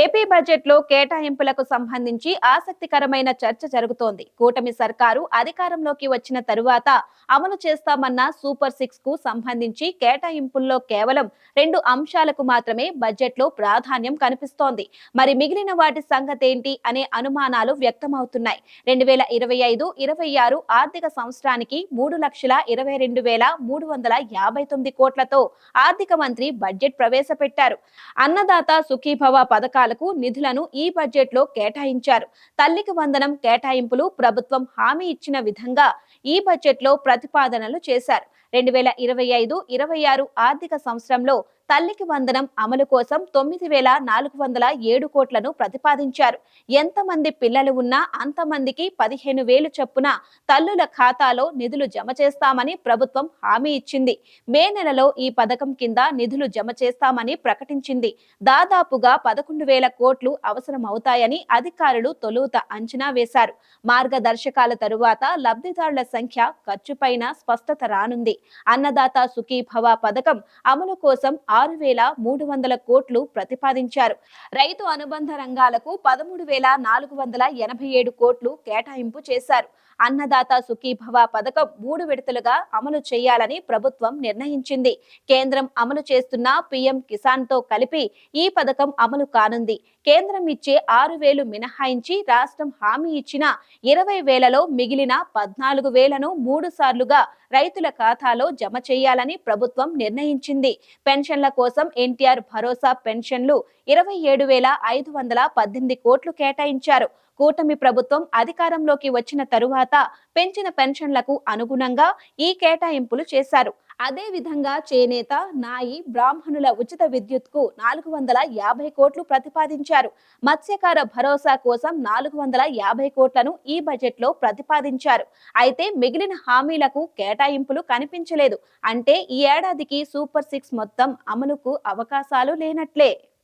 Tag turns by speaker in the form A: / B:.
A: AP బడ్జెట్లో కేటాయింపులకు సంబంధించి ఆసక్తికరమైన చర్చ జరుగుతోంది. కూటమి సర్కారు అధికారంలోకి వచ్చిన తరువాత అమలు చేస్తామన్న సూపర్ సిక్స్కు సంబంధించి కేటాయింపుల్లో కేవలం రెండు అంశాలకు మాత్రమే బడ్జెట్లో ప్రాధాన్యం కనిపిస్తోంది. మరి మిగిలిన వాటి సంగతేంటి అనే అనుమానాలు వ్యక్తమవుతున్నాయి. రెండు వేల ఇరవై ఐదు ఇరవై ఆరు ఆర్థిక సంవత్సరానికి మూడు లక్షల ఇరవై రెండు వేల మూడు వందల యాభై తొమ్మిది కోట్లతో ఆర్థిక మంత్రి బడ్జెట్ ప్రవేశపెట్టారు. అన్నదాత సుఖీభవ పథకాలు పథకాలకు నిధులను ఈ బడ్జెట్లో కేటాయించారు. తల్లికి వందనం కేటాయింపులు ప్రభుత్వం హామీ ఇచ్చిన విధంగా ఈ బడ్జెట్లో ప్రతిపాదనలు చేశారు. రెండు వేల ఇరవై ఐదు ఇరవై ఆరు ఆర్థిక సంవత్సరంలో తల్లికి వందనం అమలు కోసం తొమ్మిది వేల నాలుగు వందల ఏడు కోట్లను ప్రతిపాదించారు. ఎంతమంది పిల్లలు ఉన్నా అంతమందికి పదిహేను వేలు చొప్పున తల్లుల ఖాతాలో నిధులు జమ చేస్తామని ప్రభుత్వం హామీ ఇచ్చింది. మే నెలలో ఈ పథకం కింద నిధులు జమ చేస్తామని ప్రకటించింది. దాదాపుగా పదకొండు వేల కోట్లు అవసరమవుతాయని అధికారులు తొలుత అంచనా వేశారు. మార్గదర్శకాల తరువాత లబ్ధిదారుల సంఖ్య ఖర్చుపైన స్పష్టత రానుంది. అన్నదాత సుఖీభవ పథకం అమలు కోసం ఆరు వేల మూడు వందల కోట్లు ప్రతిపాదించారు. రైతు అనుబంధ రంగాలకు పదమూడు వేల నాలుగు వందల ఎనభై ఏడు కోట్లు కేటాయింపు చేశారు. అన్నదాత సుఖీభవ పథకం మూడు విడతలుగా అమలు చేయాలని ప్రభుత్వం నిర్ణయించింది. కేంద్రం అమలు చేస్తున్న పీఎం కిసాన్తో కలిపి ఈ పథకం అమలు కానుంది. కేంద్రం ఇచ్చే ఆరు వేలు మినహాయించి రాష్ట్రం హామీ ఇచ్చిన ఇరవై వేలలో మిగిలిన పద్నాలుగు వేలను మూడు సార్లుగా రైతుల ఖాతాలో జమ చేయాలని ప్రభుత్వం నిర్ణయించింది. పెన్షన్ల కోసం ఎన్టీఆర్ భరోసా పెన్షన్లు ఇరవై ఏడు వేల ఐదు వందల పద్దెనిమిది కోట్లు కేటాయించారు. కూటమి ప్రభుత్వం అధికారంలోకి వచ్చిన తరువాత పెంచిన పెన్షన్లకు అనుగుణంగా ఈ కేటాయింపులు చేశారు. అదే విధంగా చేనేత నాయి బ్రాహ్మణుల ఉచిత విద్యుత్కు నాలుగు వందల యాభై కోట్లు ప్రతిపాదించారు. మత్స్యకార భరోసా కోసం నాలుగు వందల యాభై కోట్లను ఈ బడ్జెట్లో ప్రతిపాదించారు. అయితే మిగిలిన హామీలకు కేటాయింపులు కనిపించలేదు. అంటే ఈ ఏడాదికి సూపర్ సిక్స్ మొత్తం అమలుకు అవకాశాలు లేనట్లే.